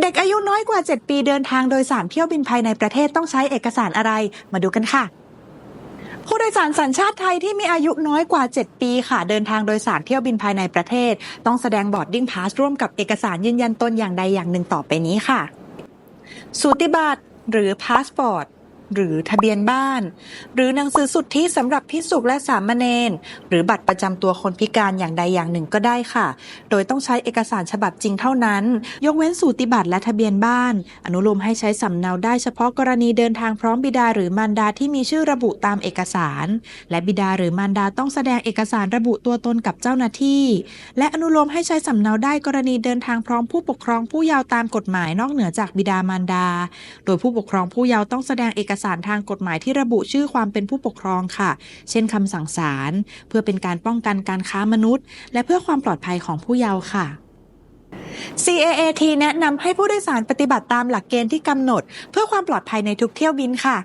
เด็กอายุน้อยกว่า 7 ปีเดินทางโดยสารเที่ยวบินภายในประเทศต้องใช้เอกสารอะไร มาดูกันค่ะ ผู้โดยสารสัญชาติไทยที่มีอายุน้อยกว่า 7 ปีค่ะ เดินทางโดยสารเที่ยวบินภายในประเทศ ต้องแสดงบอร์ดดิ้งพาสร่วมกับเอกสารยืนยันตนอย่างใดอย่างหนึ่งต่อไปนี้ค่ะ สูติบัตรหรือพาสปอร์ต หรือทะเบียนบ้าน หรือหนังสือสุทธิสำหรับพิสุกและสามเณรหรือบัตรประจำตัวคนพิการอย่างใดอย่างหนึ่งก็ได้ค่ะ โดยต้องใช้เอกสารฉบับจริงเท่านั้น ยกเว้นสูติบัตรและทะเบียนบ้าน อนุโลมให้ใช้สำเนาได้เฉพาะกรณีเดินทางพร้อมบิดาหรือมารดาที่มีชื่อระบุตามเอกสาร และบิดาหรือมารดาต้องแสดงเอกสารระบุตัวตนกับเจ้าหน้าที่ และอนุโลมให้ใช้สำเนาได้กรณีเดินทางพร้อมผู้ปกครองผู้เยาว์ตามกฎหมายนอกเหนือจากบิดามารดา โดยผู้ปกครองผู้เยาว์ต้องแสดงเอกสารทางกฎหมายที่ระบุชื่อความเป็นผู้ปกครองค่ะ เช่นคำสั่งศาลเพื่อเป็นการป้องกันการค้ามนุษย์ และเพื่อความปลอดภัยของผู้เยาว์ค่ะ CAAT แนะนำให้ผู้โดยสารปฏิบัติตามหลักเกณฑ์ที่กำหนด เพื่อความปลอดภัยในทุกเที่ยวบินค่ะ